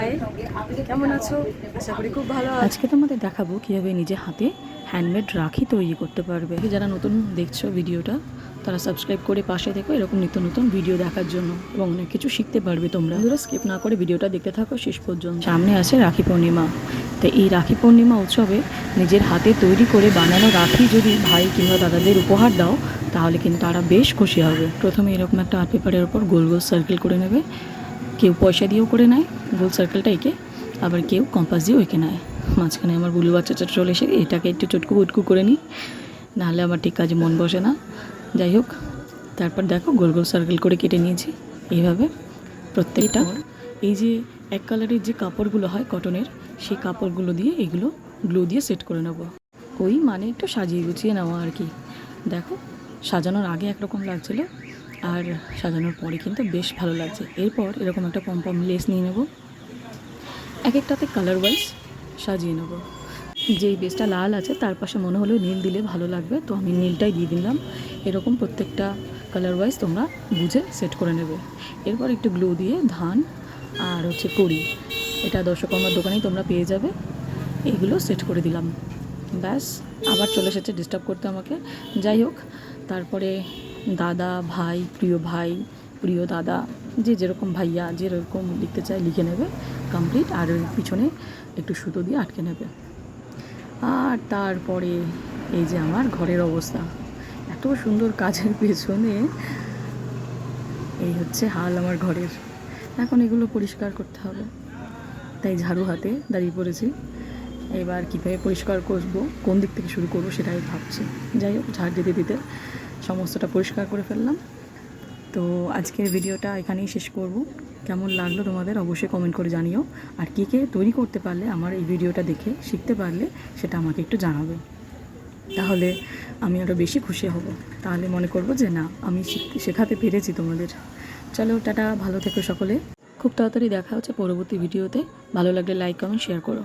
High কেমন আছো? আশা করি খুব ভালো আজকে তোমাদের দেখাবো কীভাবে নিজে হাতে হ্যান্ডমেড রাখি তৈরি করতে পারবে। যারা নতুন দেখছ ভিডিওটা, তারা সাবস্ক্রাইব করে পাশে থেকো এরকম নিত্য নতুন ভিডিও দেখার জন্য এবং অনেক কিছু শিখতে পারবে তোমরা। বন্ধুরা স্কিপ না করে ভিডিওটা দেখতে থাকো শেষ পর্যন্ত। সামনে আছে রাখি পূর্ণিমা। তো এই রাখি পূর্ণিমা উৎসবে নিজের হাতে তৈরি করে বানানো রাখি যদি ভাই কিংবা দাদাদের উপহার দাও, তাহলে কিন্তু তারা বেশ খুশি হবে। প্রথমে এরকম একটা আর্ট পেপারের ওপর গোল গোল সার্কেল করে নেবে। কেউ পয়সা দিয়েও করে নেয়, গোল সার্কেলটা এঁকে, আবার কেউ কম্পাস দিয়েও এঁকে নেয়। মাঝখানে আমার বুলু বাচ্চাটা চলে এসে, এটাকে একটু চটকু উটকু করে নিই নাহলে আমার ঠিক কাজে মন বসে না। যাই হোক, তারপর দেখো গোল গোল সার্কেল করে কেটে নিয়েছি। এইভাবে প্রত্যেকটা এই যে এক কালারের যে কাপড়গুলো হয় কটনের সেই কাপড়গুলো দিয়ে এগুলো গ্লু দিয়ে সেট করে নেব। ওই মানে একটু সাজিয়ে গুছিয়ে নেওয়া আর কি। দেখো, সাজানোর আগে একরকম লাগছিল। আর সাজানোর পরে কিন্তু বেশ ভালো লাগছে। এরপর এরকম একটা পম্পম লেস নিয়ে নেব। এক একটাতে কালার ওয়াইজ সাজিয়ে নেব। যেই বেসটা লাল আছে, তার পাশে মনে হলো নীল দিলে ভালো লাগবে, তো আমি নীলটাই দিয়ে দিলাম। এরকম প্রত্যেকটা কালার ওয়াইজ তোমরা বুঝে সেট করে নেবে। এরপর একটু গ্লু দিয়ে ধান আর হচ্ছে কড়ি, এটা দর্শকর্মার দোকানেই তোমরা পেয়ে যাবে। এগুলো সেট করে দিলাম। ব্যাস, আবার চলে এসেছে ডিস্টার্ব করতে আমাকে। যাই হোক, তারপরে দাদা, ভাই, প্রিয় ভাই, প্রিয় দাদা, যে যেরকম ভাইয়া যেরকম লিখতে চায় লিখে নেবে কমপ্লিট আর পিছনে একটু সুতো দিয়ে আটকে নেবে। আর তারপরে এই যে আমার ঘরের অবস্থা, এত সুন্দর কাজের পেছনে এই হচ্ছে হাল আমার ঘরের। এখন এগুলো পরিষ্কার করতে হবে। তাই ঝাড়ু হাতে দাঁড়িয়ে পড়েছি। এবার কীভাবে পরিষ্কার করব, কোন দিক থেকে শুরু করব সেটাই ভাবছি। যাই হোক, ঝাড় দিতে দিতে সমস্তটা পরিষ্কার করে ফেললাম। তো আজকের ভিডিওটা এখানেই শেষ করব। কেমন লাগল তোমাদের অবশ্যই কমেন্ট করে জানিও। আর কী কে তৈরি করতে পারলে আমার এই ভিডিওটা দেখে শিখতে পারলে সেটা আমাকে একটু জানাবে। তাহলে আমি আরও বেশি খুশি হব। তাহলে মনে করব যে না, আমি শিখতে পেরেছি তোমাদের। চলো, টাটা, ভালো থেকো সকলে। খুব তাড়াতাড়ি দেখা হচ্ছে পরবর্তী ভিডিওতে। ভালো লাগলে লাইক কমেন্ট শেয়ার করো।